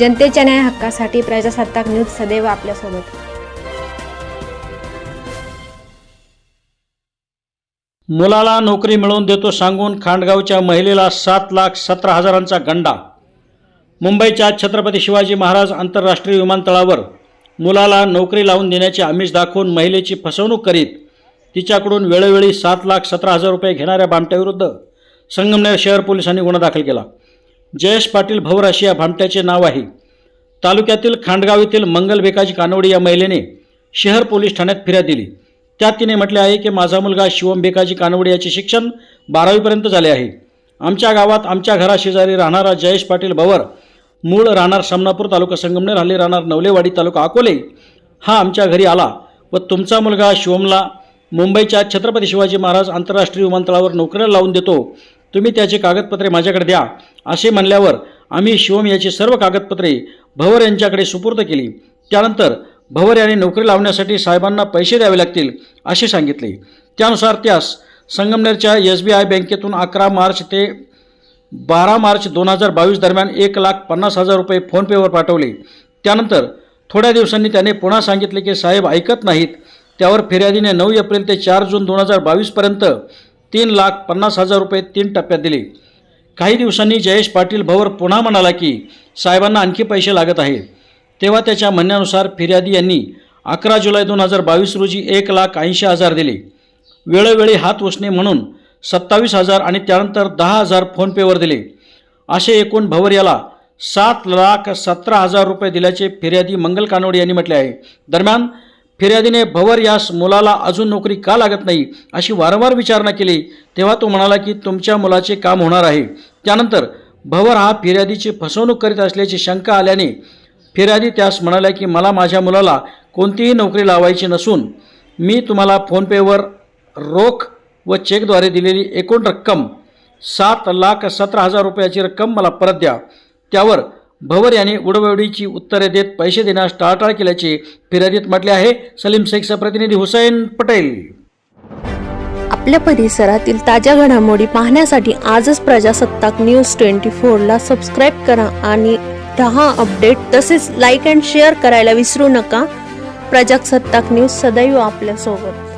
जनतेच्या न्याय हक्कासाठी प्रजासत्ताक न्यूज सदैव आपल्यासोबत. मुलाला नोकरी मिळवून देतो सांगून खांडगावच्या महिलेला सात लाख सतरा हजारांचा गंडा. मुंबईच्या छत्रपती शिवाजी महाराज आंतरराष्ट्रीय विमानतळावर मुलाला नोकरी लावून देण्याचे आमिष दाखवून महिलेची फसवणूक करीत तिच्याकडून वेळोवेळी सात लाख सतरा हजार रुपये घेणाऱ्या बामट्याविरुद्ध संगमनेर शहर पोलिसांनी गुन्हा दाखल केला. जयेश पाटील भवराशी या भामट्याचे नाव आहे. तालुक्यातील खांडगाव येथील मंगल बेकाजी कानवडी या महिलेने शहर पोलीस ठाण्यात फिर्याद दिली. त्यात तिने म्हटले आहे की माझा मुलगा शिवम बेकाजी कानवडी याचे शिक्षण बारावीपर्यंत झाले आहे. आमच्या गावात आमच्या घराशेजारी राहणारा जयेश पाटील भवर मूळ राहणार समनापूर तालुका संगमनेर हल्ली राहणार नवलेवाडी तालुका अकोले. हा आमच्या घरी आला व तुमचा मुलगा शिवमला मुंबईच्या छत्रपती शिवाजी महाराज आंतरराष्ट्रीय विमानतळावर नोकरीला लावून देतो. तुम्ही त्याची कागदपत्रे माझ्याकडे द्या. असे म्हणल्यावर आम्ही शिवम याची सर्व कागदपत्रे भवर यांच्याकडे सुपूर्द केली. त्यानंतर भवर यांनी नोकरी लावण्यासाठी साहेबांना पैसे द्यावे लागतील असे सांगितले. त्यानुसार त्यास संगमनेरच्या एस बी आय बँकेतून अकरा मार्च ते बारा मार्च दोन हजार बावीस दरम्यान एक लाख पन्नास हजार रुपये फोनपेवर पाठवले. त्यानंतर थोड्या दिवसांनी त्याने पुन्हा सांगितले की साहेब ऐकत नाहीत. त्यावर फिर्यादीने नऊ एप्रिल ते चार जून दोन हजार बावीसपर्यंत तीन लाख पन्नास हजार रुपये तीन टप्प्यात दिले. काही दिवसांनी जयेश पाटील भवर पुन्हा म्हणाला की साहेबांना आणखी पैसे लागत आहेत. तेव्हा त्याच्या म्हणण्यानुसार फिर्यादी यांनी अकरा जुलै दोन हजार बावीस रोजी एक लाख ऐंशी हजार दिले. वेळोवेळी हात उसणे म्हणून सत्तावीस हजार आणि त्यानंतर दहा हजार फोनपेवर दिले. असे एकूण भवर याला सात लाख सतरा हजार रुपये दिल्याचे फिर्यादी मंगल कानोडे यांनी म्हटले आहे. दरम्यान फिर्यादीने भवर यास मुलाला अजून नोकरी का लागत नाही अशी वारंवार विचारणा केली तेव्हा तो म्हणाला की तुमच्या मुलाचे काम होणार आहे. त्यानंतर भवर हा फिर्यादीची फसवणूक करीत असल्याची शंका आल्याने फिर्यादी त्यास म्हणाला की मला माझ्या मुलाला कोणतीही नोकरी लावायची नसून मी तुम्हाला फोनपेवर रोख व चेकद्वारे दिलेली एकूण रक्कम सात लाख सतरा हजार रुपयाची रक्कम मला परत द्या. त्यावर भवर याने उडवडीची उत्तरे देत पैसे देण्यास टाळाटाळ केल्याचे फिर्यादीत म्हटले आहे. सलीम शेखचा प्रतिनिधी हुसैन पटेल. आपल्या परिसरातील ताज्या घडामोडी पाहण्यासाठी आजच प्रजासत्ताक न्यूज ट्वेंटी फोरला सबस्क्राईब करा आणि रहा अपडेट. तसेच लाईक अँड शेअर करायला विसरू नका. प्रजासत्ताक न्यूज सदैव आपल्यासोबत.